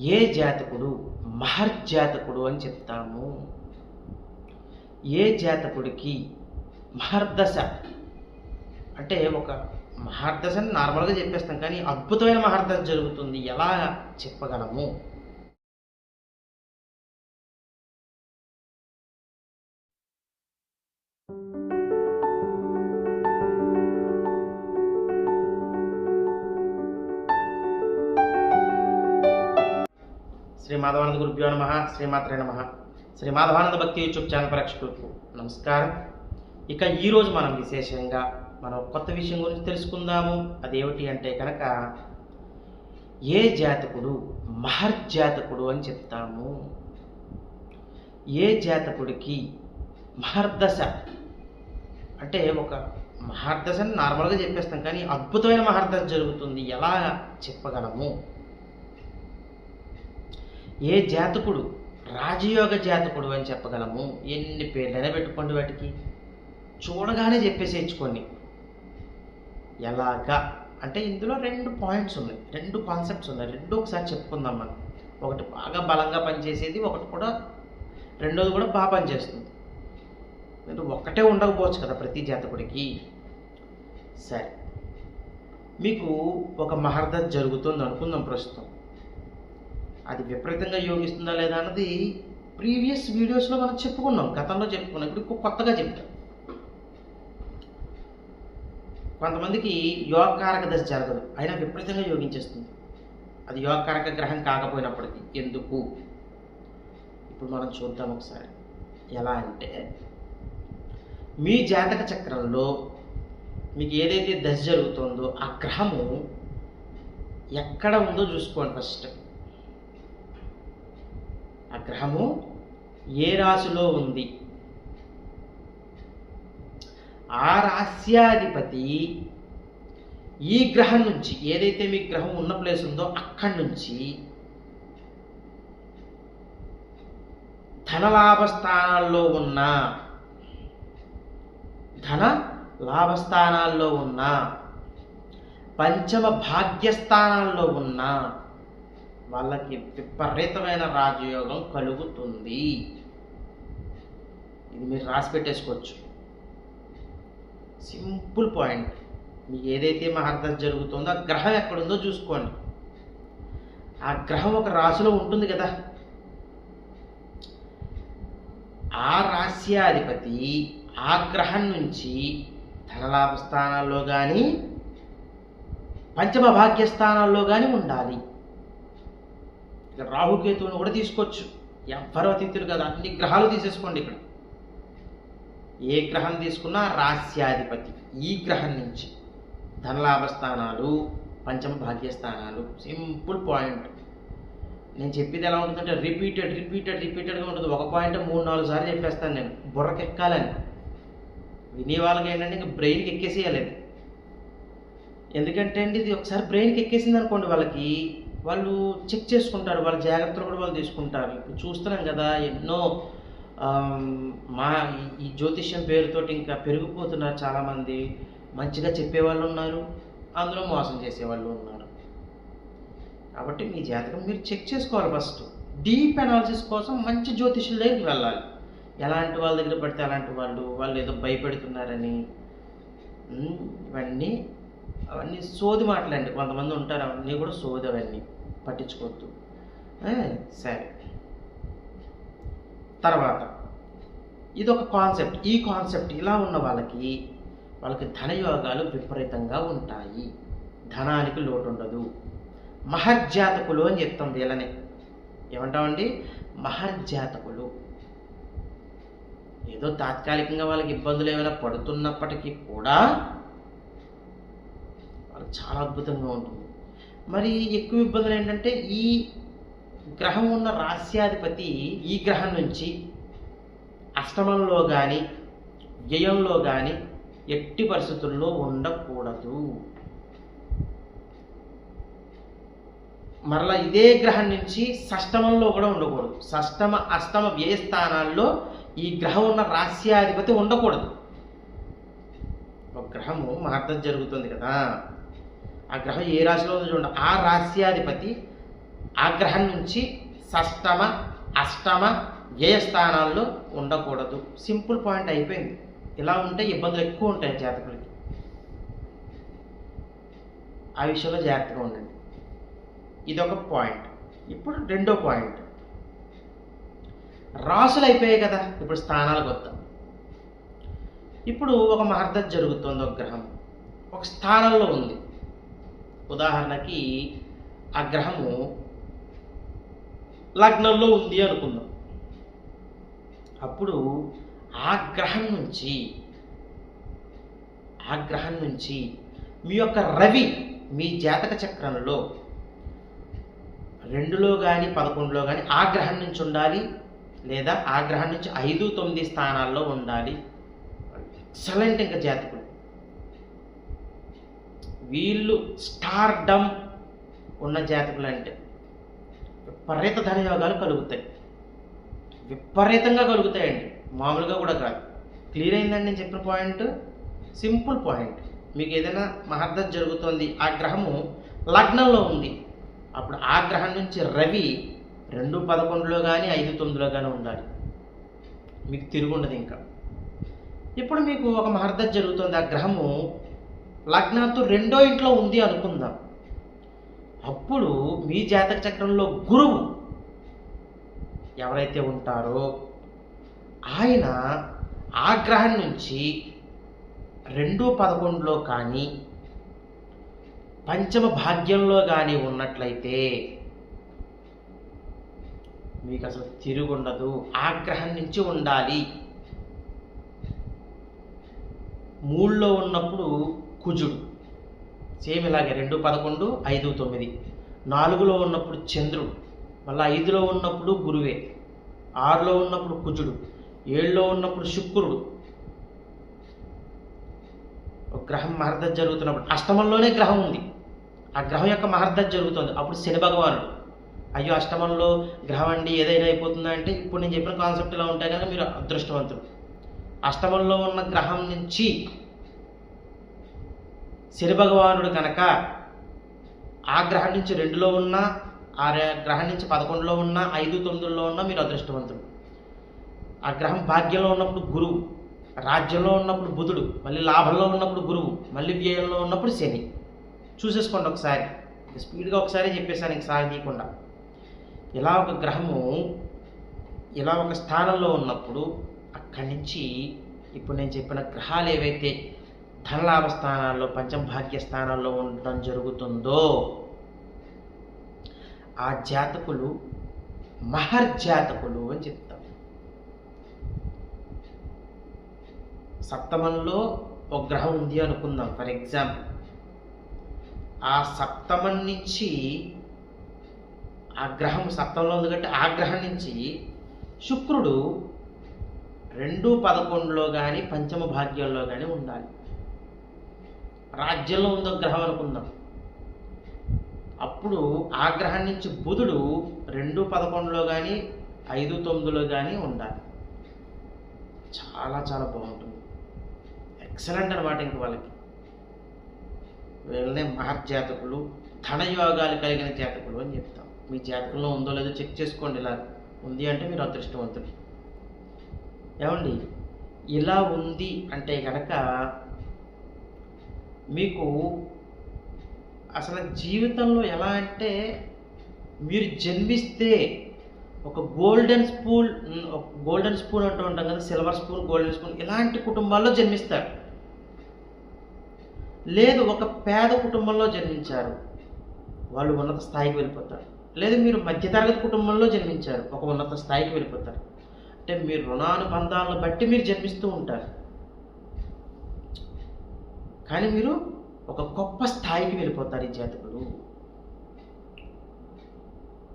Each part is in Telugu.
ఏ జాతకుడు మహర్జాతకుడు అని చెప్తాము. ఏ జాతకుడికి మహర్దశ అంటే ఒక మహర్దశ అని నార్మల్గా చెప్పేస్తాం కానీ అద్భుతమైన మహర్దశ జరుగుతుంది ఎలా చెప్పగలము? శ్రీ మాధవానంద గురుభ్యో నమ శ్రీమాత్రే నమ. శ్రీ మాధవానంద భక్తి యూట్యూబ్ ఛానల్ ప్రేక్షకులకు నమస్కారం. ఇక ఈరోజు మనం విశేషంగా మనం కొత్త విషయం గురించి తెలుసుకుందాము. అదేమిటి అంటే కనుక ఏ జాతకుడు మహర్జాతకుడు అని చెప్తాము. ఏ జాతకుడికి మహర్దశ అంటే ఒక మహర్దశ అని నార్మల్గా చెప్పేస్తాం కానీ అద్భుతమైన మహర్దశ జరుగుతుంది ఎలా చెప్పగలము? ఏ జాతకుడు? రాజయోగ జాతకుడు అని చెప్పగలము? ఎన్ని పేర్లైనా పెట్టుకోండి వాటికి. చూడగానే చెప్పేసేయచ్చు ఎలాగా? అంటే ఇందులో రెండు పాయింట్స్ ఉన్నాయి. రెండు కాన్సెప్ట్స్ ఉన్నాయి. రెండు ఒకసారి చెప్పుకుందాం మనం. ఒకటి బాగా బలంగా పనిచేసేది ఒకటి కూడా రెండోది కూడా బాగా పనిచేస్తుంది. అంటే ఒక్కటే ఉండకపోవచ్చు కదా ప్రతి జాతకుడికి. సరే. మీకు ఒక మహర్దశ జరుగుతుంది అనుకుందాం ప్రస్తుతం. అది విపరీతంగా యోగిస్తుందా లేదా అన్నది ప్రీవియస్ వీడియోస్లో మనం చెప్పుకున్నాం గతంలో చెప్పుకున్నాం ఇప్పుడు కొత్తగా చెప్తాం. కొంతమందికి యోగకారక దశ జరగదు అయినా విపరీతంగా యోగించేస్తుంది. అది యోగకారక గ్రహం కాకపోయినప్పటికీ. ఎందుకు? ఇప్పుడు మనం చూద్దాం ఒకసారి. ఎలా అంటే మీ జాతక చక్రంలో మీకు ఏదైతే దశ జరుగుతుందో ఆ గ్రహము ఎక్కడ ఉందో చూసుకోండి ఫస్ట్. ఆ గ్రహము ఏ రాశిలో ఉంది? ఆ రాశ్యాధిపతి ఈ గ్రహం నుంచి ఏదైతే మీ గ్రహం ఉన్న ప్లేస్ ఉందో అక్కడి నుంచి ధన లాభస్థానాల్లో ఉన్న ధన లాభస్థానాల్లో ఉన్న పంచమ భాగ్యస్థానాల్లో ఉన్న వాళ్ళకి విపరీతమైన రాజయోగం కలుగుతుంది. ఇది మీరు రాసి పెట్టేసుకోవచ్చు. Simple point. మీకు ఏదైతే మహర్దశ జరుగుతుందో ఆ గ్రహం ఎక్కడుందో చూసుకోండి. ఆ గ్రహం ఒక రాశిలో ఉంటుంది కదా. ఆ రాశ్యాధిపతి ఆ గ్రహం నుంచి ధనలాభ స్థానాల్లో కానీ పంచమ భాగ్య స్థానాల్లో కానీ ఉండాలి. ఇక రాహుకేతువుని కూడా తీసుకోవచ్చు. ఎవ్వరు అతిథులు కదా. అన్ని గ్రహాలు తీసేసుకోండి ఇక్కడ. ఏ గ్రహం తీసుకున్నా రాస్యాధిపతి ఈ గ్రహం నుంచి ధనలాభ స్థానాలు పంచమ భాగ్యస్థానాలు సింపుల్ పాయింట్. నేను చెప్పేది ఎలా ఉంటుందంటే రిపీటెడ్ రిపీటెడ్ రిపీటెడ్గా ఉంటుంది. ఒక పాయింట్ మూడు నాలుగు సార్లు చెప్పేస్తాను నేను. బుర్రకెక్కాలని. వినే వాళ్ళకి ఏంటంటే ఇంకా బ్రెయిన్కి ఎక్కేసేయాలి ఎందుకంటే అండి ఇది ఒకసారి బ్రెయిన్కి ఎక్కేసింది అనుకోండి వాళ్ళకి వాళ్ళు చెక్ చేసుకుంటారు వాళ్ళ జాగ్రత్తలు కూడా వాళ్ళు తీసుకుంటారు. ఇప్పుడు చూస్తున్నాం కదా ఎన్నో మా ఈ- జ్యోతిష్యం పేరుతోటి ఇంకా పెరిగిపోతున్నారు చాలామంది. మంచిగా చెప్పేవాళ్ళు ఉన్నారు అందులో మోసం చేసేవాళ్ళు ఉన్నారు. కాబట్టి మీ జాతకం మీరు చెక్ చేసుకోవాలి ఫస్ట్. డీప్ అనాలిసిస్ కోసం మంచి జ్యోతిష్యుల దగ్గరికి వెళ్ళాలి. ఎలాంటి వాళ్ళ దగ్గర పడితే అలాంటి వాళ్ళు వాళ్ళు ఏదో భయపెడుతున్నారని. ఇవన్నీ అవన్నీ సోది మాటలండి. కొంతమంది ఉంటారు అవన్నీ కూడా సోది అవన్నీ. పట్టించుకోవద్దు. సరే. తర్వాత ఇది ఒక కాన్సెప్ట్. ఈ కాన్సెప్ట్ ఇలా ఉన్న వాళ్ళకి వాళ్ళకి ధనయోగాలు విపరీతంగా ఉంటాయి. ధనానికి లోటు ఉండదు మహర్జాతకులు అని చెప్తాం వీళ్ళని. ఏమంటామండి? మహర్జాతకులు. ఏదో తాత్కాలికంగా వాళ్ళకి ఇబ్బందులు ఏమైనా పడుతున్నప్పటికీ కూడా వాళ్ళకి చాలా అద్భుతంగా ఉంటుంది. మరి ఎక్కువ ఇబ్బందులు ఏంటంటే ఈ గ్రహం ఉన్న రాస్యాధిపతి ఈ గ్రహం నుంచి అష్టమంలో కానీ వ్యయంలో కానీ ఎట్టి పరిస్థితుల్లో ఉండకూడదు. మరలా ఇదే గ్రహం నుంచి షష్టమంలో కూడా ఉండకూడదు. షష్టమ అష్టమ వ్యయ స్థానాల్లో ఈ గ్రహం ఉన్న రాస్యాధిపతి ఉండకూడదు. ఒక గ్రహము మహర్దశ జరుగుతుంది కదా. ఆ గ్రహం ఏ రాశిలో ఉందో చూడండి. ఆ రాశ్యాధిపతి ఆ గ్రహం నుంచి షష్టమ అష్టమ వ్యయ స్థానాల్లో ఉండకూడదు. సింపుల్ పాయింట్ అయిపోయింది. ఇలా ఉంటే ఇబ్బందులు ఎక్కువ ఉంటాయి జాతకులకి. ఆ విషయంలో జాగ్రత్తగా ఉండండి. ఇదొక పాయింట్. ఇప్పుడు రెండో పాయింట్. రాసులు అయిపోయాయి కదా ఇప్పుడు స్థానాలకు వద్దాం. ఇప్పుడు ఒక మహర్దశ జరుగుతుంది ఒక గ్రహం. ఒక స్థానంలో ఉంది. ఉదాహరణకి ఆ గ్రహము లగ్నంలో ఉంది అనుకుందాం. అప్పుడు ఆ గ్రహం నుంచి ఆ గ్రహం నుంచి మీ యొక్క రవి మీ జాతక చక్రంలో రెండులో కానీ పదకొండులో కానీ ఆ గ్రహం నుంచి ఉండాలి లేదా ఆ గ్రహం నుంచి ఐదు తొమ్మిది స్థానాల్లో ఉండాలి. ఎక్సలెంట్ ఇంకా జాతకుడు. వీళ్ళు స్టార్డమ్ ఉన్న జాతకులు అంటే విపరీత ధనయోగాలు కలుగుతాయి. విపరీతంగా కలుగుతాయండి. మామూలుగా కూడా కాదు. క్లియర్ అయిందండి నేను చెప్పిన పాయింట్? Simple point. మీకు ఏదైనా మహర్దశ జరుగుతోంది ఆ గ్రహము లగ్నంలో ఉంది. అప్పుడు ఆ గ్రహం నుంచి రవి రెండు పదకొండులో కానీ ఐదు తొమ్మిదిలో కానీ ఉండాలి. మీకు తిరుగుండదు ఇంకా. ఇప్పుడు మీకు ఒక మహర్దశ జరుగుతుంది ఆ గ్రహము లగ్నంతో రెండో ఇంట్లో ఉంది అనుకుందాం. అప్పుడు మీ జాతక చక్రంలో గురువు ఎవరైతే ఉంటారో ఆయన ఆ గ్రహం నుంచి రెండు పదకొండులో కానీ పంచమ భాగ్యంలో కానీ ఉన్నట్లయితే మీకు అసలు తిరుగుండదు. ఆగ్రహం నుంచి ఉండాలి. మూడులో ఉన్నప్పుడు కుజుడు. సేమ్ ఇలాగే రెండు పదకొండు ఐదు తొమ్మిది. నాలుగులో ఉన్నప్పుడు చంద్రుడు. మళ్ళీ ఐదులో ఉన్నప్పుడు గురువే. ఆరులో ఉన్నప్పుడు కుజుడు. ఏడులో ఉన్నప్పుడు శుక్రుడు. గ్రహం మహర్దశ జరుగుతున్నప్పుడు అష్టమంలోనే గ్రహం ఉంది. ఆ గ్రహం యొక్క మహర్దశ జరుగుతుంది. అప్పుడు శని భగవానుడు. అయ్యో అష్టమంలో గ్రహం అండి ఏదైనా అయిపోతుందా అంటే ఇప్పుడు నేను చెప్పిన కాన్సెప్ట్ ఇలా ఉంటాయి కనుక మీరు అదృష్టవంతుడు అష్టమంలో ఉన్న గ్రహం నుంచి శని భగవానుడు కనుక ఆ గ్రహం నుంచి రెండులో ఉన్న ఆ గ్రహం నుంచి పదకొండులో ఉన్న ఐదు తొమ్మిదిలో ఉన్న మీరు అదృష్టవంతుడు ఆ గ్రహం భాగ్యంలో ఉన్నప్పుడు గురువు రాజ్యంలో ఉన్నప్పుడు బుధుడు మళ్ళీ లాభంలో ఉన్నప్పుడు గురువు మళ్ళీ వ్యయంలో ఉన్నప్పుడు శని. చూసేసుకోండి ఒకసారి. స్పీడ్గా ఒకసారి చెప్పేసాను ఇంకసారి తీయకుండా. ఇలా ఒక గ్రహము ఇలా ఒక స్థానంలో ఉన్నప్పుడు అక్కడి నుంచి ఇప్పుడు నేను చెప్పిన గ్రహాలు ఏవైతే ధనలాభ స్థానాల్లో పంచమభాగ్య స్థానాల్లో ఉండడం జరుగుతుందో? ఆ జాతకులు మహర్జాతకులు అని చెప్తాం. సప్తమంలో ఒక గ్రహం ఉంది అనుకుందాం ఫర్ ఎగ్జాంపుల్. ఆ సప్తమం నుంచి ఆ గ్రహం సప్తంలో ఉంది కాబట్టి ఆ గ్రహం నుంచి శుక్రుడు రెండు పదకొండులో కానీ పంచమ భాగ్యంలో కానీ ఉండాలి. రాజ్యంలో ఉందో గ్రహం అనుకుందాం. అప్పుడు ఆ గ్రహం నుంచి బుధుడు రెండు పదకొండులో కానీ ఐదు తొమ్మిదిలో కానీ ఉండాలి. చాలా చాలా బాగుంటుంది. ఎక్సలెంట్ అనమాట ఇంక వాళ్ళకి. వీళ్ళనే మహర్జాతకులు ధనయోగాలు కలిగిన జాతకులు అని చెప్తాం. మీ జాతకంలో ఉందో లేదో చెక్ చేసుకోండి ఇలా. ఉంది అంటే మీరు అదృష్టవంతులు. ఏమండి? ఇలా ఉంది అంటే కనుక మీకు అసలు జీవితంలో ఎలా అంటే మీరు జన్మిస్తే ఒక గోల్డెన్ స్పూన్ ఒక గోల్డెన్ స్పూన్ అంటూ ఉంటాం కదా సిల్వర్ స్పూన్ గోల్డెన్ స్పూన్ ఇలాంటి కుటుంబాల్లో జన్మిస్తారు. లేదు ఒక పేద కుటుంబంలో జన్మించారు. వాళ్ళు ఉన్నత స్థాయికి వెళ్ళిపోతారు. లేదు మీరు మధ్యతరగతి కుటుంబంలో జన్మించారు. ఒక ఉన్నత స్థాయికి వెళ్ళిపోతారు. అంటే మీరు రుణానుబంధాలను బట్టి మీరు జన్మిస్తూ ఉంటారు. కానీ మీరు ఒక గొప్ప స్థాయికి వెళ్ళిపోతారు ఈ జాతకుడు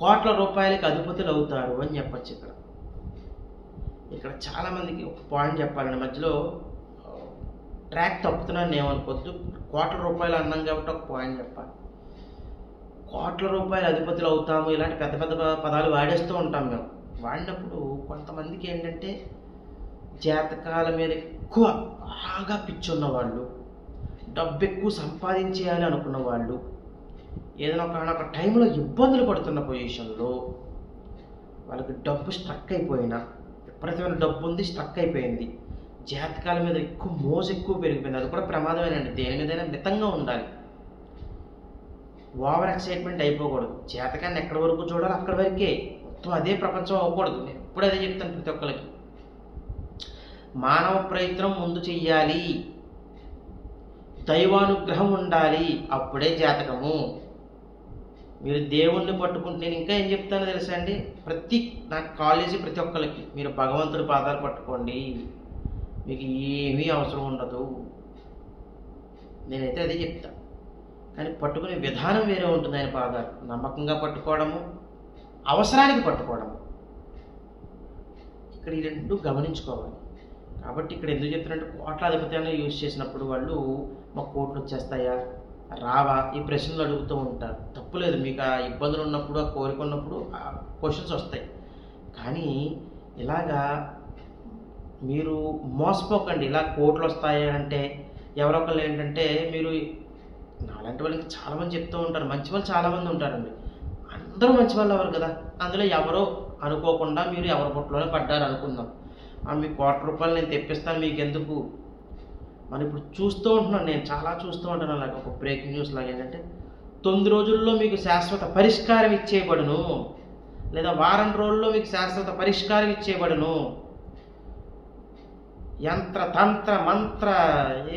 కోట్ల రూపాయలకి అధిపతులు అవుతారు అని చెప్పచ్చు ఇక్కడ. ఇక్కడ చాలామందికి ఒక పాయింట్ చెప్పాలండి. మధ్యలో ట్రాక్ తప్పుతున్నాను ఏమనుకోవద్దు కోట్ల రూపాయలు అన్నాం కాబట్టి ఒక పాయింట్ చెప్పాలి. కోట్ల రూపాయలు అధిపతులు అవుతాము ఇలాంటి పెద్ద పెద్ద పదాలు వాడేస్తూ ఉంటాం మేము. వాడినప్పుడు కొంతమందికి ఏంటంటే జాతకాల మీద ఎక్కువ బాగా పిచ్చున్న వాళ్ళు డబ్బు ఎక్కువ సంపాదించేయాలి అనుకున్న వాళ్ళు ఏదైనా ఒక టైంలో ఇబ్బందులు పడుతున్న పొజిషన్లో వాళ్ళకి డబ్బు స్ట్రక్ అయిపోయినా విపరీతమైన డబ్బు ఉంది స్ట్రక్ అయిపోయింది. జాతకాల మీద ఎక్కువ మోజు ఎక్కువ పెరిగిపోయింది. అది కూడా ప్రమాదమేనండి. దేని మీదైనా మితంగా ఉండాలి. ఓవర్ ఎక్సైట్మెంట్ అయిపోకూడదు. జాతకాన్ని ఎక్కడి వరకు చూడాలి అక్కడి వరకే. మొత్తం అదే ప్రపంచం అవ్వకూడదు. నేను ఎప్పుడు అదే చెప్తాను ప్రతి ఒక్కరికి మానవ ప్రయత్నం ముందు చెయ్యాలి. దైవానుగ్రహం ఉండాలి. అప్పుడే జాతకము. మీరు దేవుణ్ణి పట్టుకుంటే నేను ఇంకా ఏం చెప్తానో తెలుసా అండి? ప్రతి నా కాలేజీ ప్రతి ఒక్కరికి మీరు భగవంతుడి పాదాలు పట్టుకోండి. మీకు ఏమీ అవసరం ఉండదు. నేనైతే అదే చెప్తా. కానీ పట్టుకునే విధానం వేరే ఉంటుంది ఆయన పాదాలు. నమ్మకంగా పట్టుకోవడము అవసరానికి పట్టుకోవడము. ఇక్కడ ఈ రెండు గమనించుకోవాలి. కాబట్టి ఇక్కడ ఎందుకు చెప్తున్నారంటే కోట్లాధిపత్యాన్ని యూజ్ చేసినప్పుడు వాళ్ళు మాకు కోట్లు వచ్చేస్తాయా? రావా? ఈ ప్రశ్నలు అడుగుతూ ఉంటారు తప్పులేదు మీకు ఆ ఇబ్బందులు ఉన్నప్పుడు ఆ కోరిక ఉన్నప్పుడు ఆ క్వశ్చన్స్ వస్తాయి. కానీ ఇలాగా మీరు మోసపోకండి. ఇలా కోట్లు వస్తాయా అంటే ఎవరొకళ్ళు ఏంటంటే మీరు నాలాంటి వాళ్ళకి చాలామంది చెప్తూ ఉంటారు. మంచి వాళ్ళు చాలామంది ఉంటారండి. అందరూ మంచి వాళ్ళు ఎవరు కదా? అందులో ఎవరో అనుకోకుండా మీరు ఎవరి పుట్టలోనే పడ్డారు అనుకుందాం మీ కోట్ల రూపాయలు నేను తెప్పిస్తాను మీకు ఎందుకు మరి ఇప్పుడు చూస్తూ ఉంటున్నాను నేను చాలా చూస్తూ ఉంటాను అలాగ ఒక బ్రేకింగ్ న్యూస్ లాగా ఏంటంటే తొమ్మిది రోజుల్లో మీకు శాశ్వత పరిష్కారం ఇచ్చేయబడును. లేదా వారం రోజుల్లో మీకు శాశ్వత పరిష్కారం ఇచ్చేయబడును. యంత్ర తంత్ర మంత్ర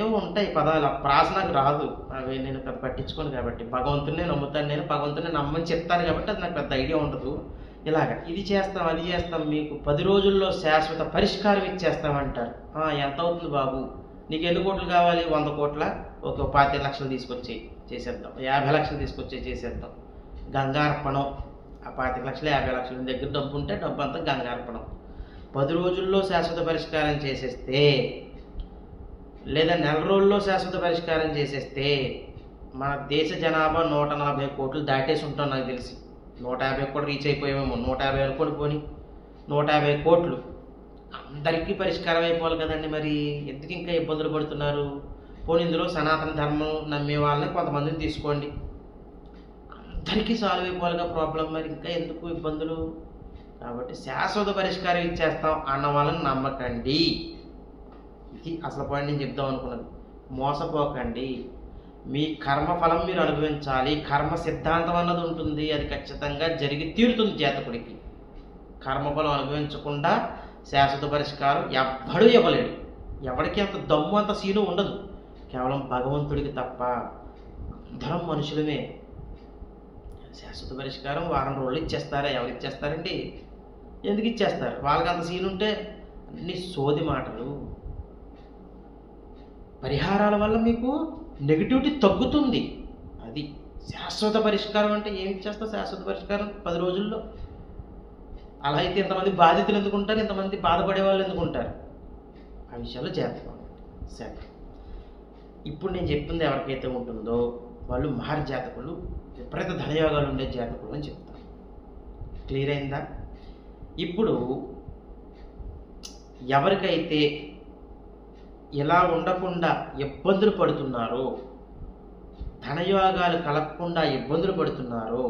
ఏవో ఉంటాయి పదాలు ఆ ప్రాస నాకు రాదు. అవి నేను పెద్ద పట్టించుకోను కాబట్టి. భగవంతుడినే నమ్ముతాను నేను భగవంతుడిని నమ్మని చెప్తాను కాబట్టి అది నాకు పెద్ద ఐడియా ఉండదు. ఇలాగ ఇది చేస్తాం అది చేస్తాం మీకు పది రోజుల్లో శాశ్వత పరిష్కారం ఇచ్చేస్తామంటారు. ఎంత అవుతుంది బాబు? నీకు ఎన్ని కోట్లు కావాలి? వంద కోట్ల? ఒక పాతి లక్షలు తీసుకొచ్చి చేసేద్దాం. యాభై లక్షలు తీసుకొచ్చి చేసేద్దాం. గంగార్పణం ఆ పాతిక లక్షలు యాభై లక్షలు దగ్గర డబ్బు ఉంటే డబ్బు అంతా గంగార్పణం పది రోజుల్లో శాశ్వత పరిష్కారం చేసేస్తే లేదా నెల రోజుల్లో శాశ్వత పరిష్కారం చేసేస్తే మన దేశ జనాభా నూట నలభై కోట్లు దాటేసి ఉంటాం నాకు తెలిసి. నూట యాభై కూడా రీచ్ అయిపోయామేమో. నూట యాభై అనుకోని పోని. నూట యాభై కోట్లు. అందరికీ పరిష్కారం అయిపోవాలి కదండి మరి. ఎందుకు ఇంకా ఇబ్బందులు పడుతున్నారు? పోనీ ఇందులో సనాతన ధర్మం నమ్మే వాళ్ళని కొంతమందిని తీసుకోండి. అందరికీ సాల్వ్ అయిపోవాలిగా ప్రాబ్లం మరి ఇంకా ఎందుకు ఇబ్బందులు? కాబట్టి శాశ్వత పరిష్కారం ఇచ్చేస్తాం అన్న వాళ్ళని నమ్మకండి. ఇది అసలు పాయింట్ నేను చెప్దాం అనుకున్నది. మోసపోకండి. మీ కర్మ ఫలం మీరు అనుభవించాలి. కర్మ సిద్ధాంతం అన్నది ఉంటుంది. అది ఖచ్చితంగా జరిగి తీరుతుంది జాతకుడికి కర్మఫలం అనుభవించకుండా శాశ్వత పరిష్కారం ఎవ్వడూ ఇవ్వలేడు. ఎవరికి అంత దమ్ము అంత సీను ఉండదు. కేవలం భగవంతుడికి తప్ప అందరం మనుషులమే. శాశ్వత పరిష్కారం వారం రోజులు ఇచ్చేస్తారా? ఎవరు ఇచ్చేస్తారండి? ఎందుకు ఇచ్చేస్తారు? వాళ్ళకి అంత సీన్ ఉంటే అన్ని సోది మాటలు. పరిహారాల వల్ల మీకు నెగిటివిటీ తగ్గుతుంది. అది శాశ్వత పరిష్కారం అంటే ఏమి ఇచ్చేస్తా శాశ్వత పరిష్కారం పది రోజుల్లో. అలా అయితే ఇంతమంది బాధితులు ఎందుకు ఉంటారు ఇంతమంది బాధపడే వాళ్ళు ఎందుకు ఉంటారు ఆ విషయాల్లో జాగ్రత్తగా ఉండండి. సరే. ఇప్పుడు నేను చెప్పింది ఎవరికైతే ఉంటుందో వాళ్ళు మహర్ జాతకులు విపరీత ధనయోగాలు ఉండే జాతకులు అని చెప్తాను క్లియర్ అయిందా? ఇప్పుడు ఎవరికైతే ఇలా ఉండకుండా ఇబ్బందులు పడుతున్నారో ధనయోగాలు కలగకుండా ఇబ్బందులు పడుతున్నారో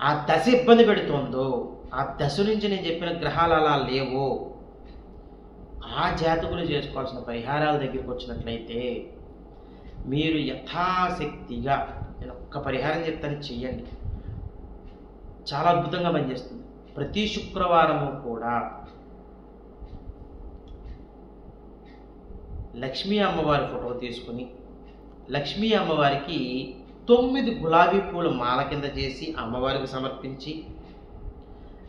ఆ దశ ఇబ్బంది పెడుతుందో ఆ దశ నుంచి నేను చెప్పిన గ్రహాలు అలా లేవో ఆ జాతకులు చేసుకోవాల్సిన పరిహారాల దగ్గరికి వచ్చినట్లయితే మీరు యథాశక్తిగా నేను ఒక్క పరిహారం చెప్తాను చెయ్యండి. చాలా అద్భుతంగా పనిచేస్తుంది. ప్రతి శుక్రవారము కూడా లక్ష్మీ అమ్మవారి ఫోటో తీసుకుని లక్ష్మీ అమ్మవారికి తొమ్మిది గులాబీ పూల మాల కింద చేసి అమ్మవారికి సమర్పించి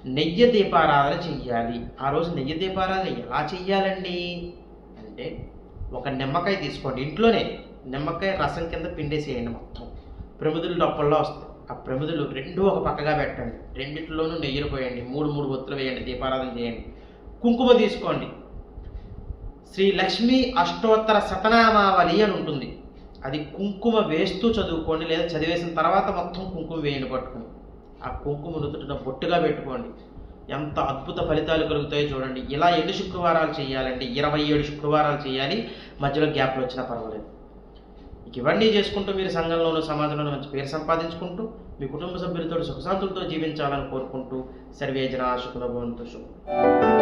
నెయ్యి దీపారాధన చెయ్యాలి. ఆ రోజు నెయ్యి దీపారాధన ఎలా చెయ్యాలండి? అంటే ఒక నిమ్మకాయ తీసుకోండి. ఇంట్లోనే నిమ్మకాయ రసం కింద పిండేసేయండి మొత్తం. ప్రమిదులు డొప్పల్లో వస్తాయి. ఆ ప్రమిదులు రెండు ఒక పక్కగా పెట్టండి. రెండిట్లోనూ నెయ్యిలు పోయండి. మూడు మూడు ఒత్తులు వేయండి. దీపారాధన చేయండి. కుంకుమ తీసుకోండి. శ్రీ లక్ష్మీ అష్టోత్తర శతనామావళి అని ఉంటుంది. అది కుంకుమ వేస్తూ చదువుకోండి లేదా చదివేసిన తర్వాత మొత్తం కుంకుమ వేయండి పట్టుకుని. ఆ కుంకుమ నుదుటిన బొట్టుగా పెట్టుకోండి. ఎంత అద్భుత ఫలితాలు కలుగుతాయో చూడండి. ఇలా ఎన్ని శుక్రవారాలు చేయాలండి ఇరవై ఏడు శుక్రవారాలు చేయాలి. మధ్యలో గ్యాప్లు వచ్చినా పర్వాలేదు. ఇక ఇవన్నీ చేసుకుంటూ మీరు సంఘంలోనూ సమాజంలోనూ మంచి పేరు సంపాదించుకుంటూ మీ కుటుంబ సభ్యులతో సుఖశాంతులతో జీవించాలని కోరుకుంటూ సర్వే జనా శుకుల శుభం.